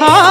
हाँ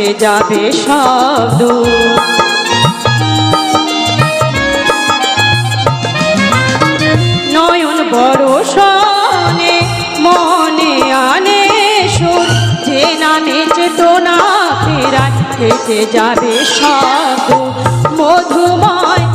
ভেসে যাবে সব নয়ন বড় সনে মনে আনে সুর, যে নামে চেতনা ফেরায় ভেসে যাবে সব মধুময়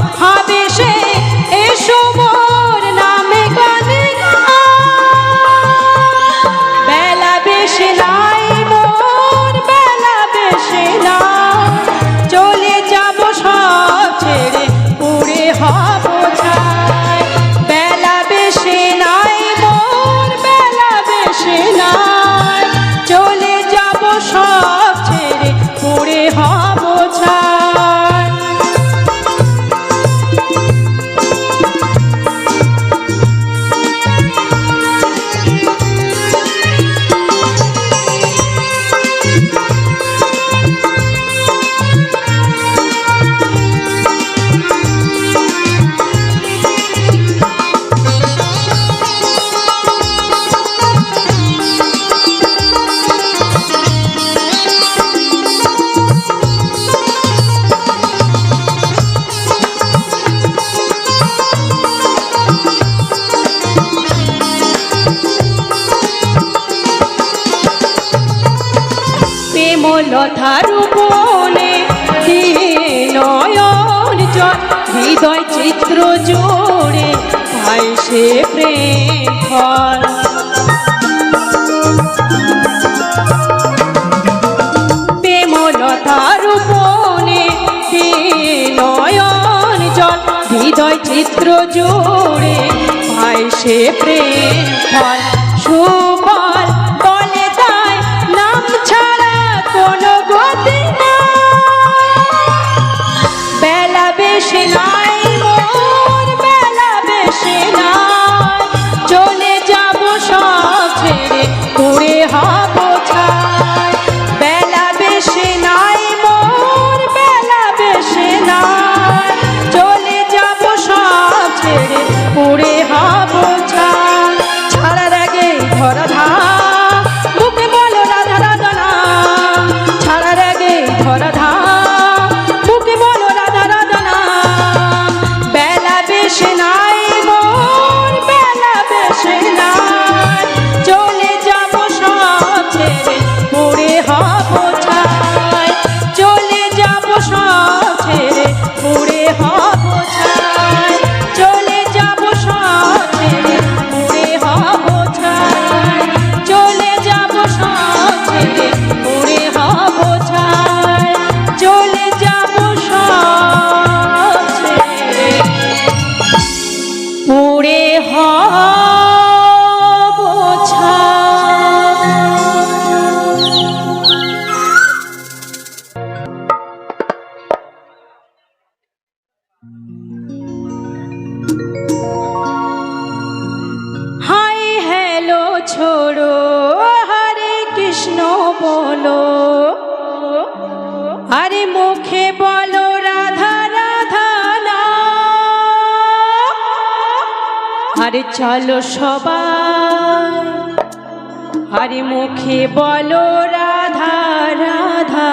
লথার বনে নয়ন জল হৃদয় চিত্র জোড়ে ভাই সে প্রেম ফল। প্রেমলতার বনে নয়ন জল হৃদয় চিত্র জোড়ে ভাই সে প্রেম ফল। করো, হরে কৃষ্ণ বলো। আরে মুখে বলো, রাধা রাধা, না। আরে চলো সবাই। আরে মুখে বলো, রাধা রাধা